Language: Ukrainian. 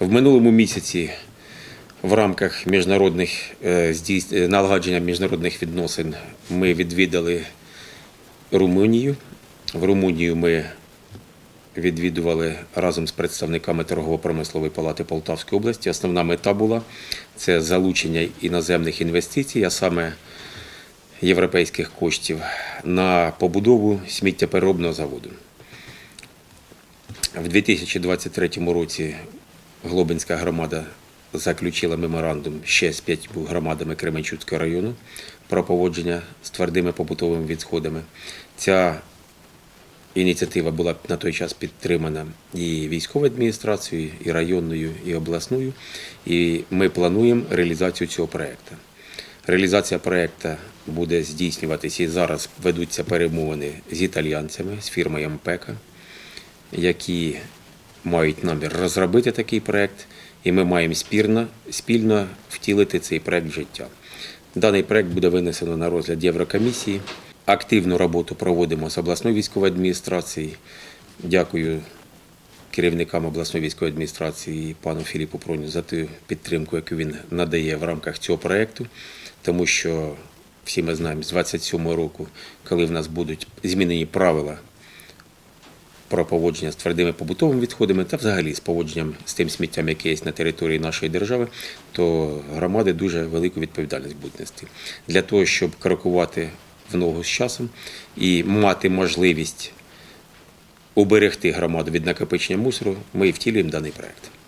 В минулому місяці в рамках міжнародних е, е, налагодження міжнародних відносин ми відвідали Румунію. В Румунію ми відвідували разом з представниками торгово-промислової палати Полтавської області. Основна мета була це залучення іноземних інвестицій, а саме європейських коштів на побудову сміттєпереробного заводу. В 2023 році Глобинська громада заключила меморандум ще з п'ятьма громадами Кременчуцького району про поводження з твердими побутовими відходами. Ця ініціатива була на той час підтримана і військовою адміністрацією, і районною, і обласною. І ми плануємо реалізацію цього проєкту. Реалізація проєкту буде здійснюватися і зараз ведуться перемовини з італійцями, з фірмою Ампека які мають намір розробити такий проект, і ми маємо спірно, спільно втілити цей проект в життя. Даний проект буде винесено на розгляд Єврокомісії. Активну роботу проводимо з обласною військовою адміністрацією. Дякую керівникам обласної військової адміністрації пану Філіпу Проню за ту підтримку, яку він надає в рамках цього проекту, тому що всі ми знаємо, з 27-го року, коли в нас будуть змінені правила про поводження з твердими побутовими відходами та взагалі з поводженням з тим сміттям, яке є на території нашої держави, то громади дуже велику відповідальність будуть нести. Для того, щоб крокувати в ногу з часом і мати можливість уберегти громаду від накопичення мусору, ми втілюємо даний проект.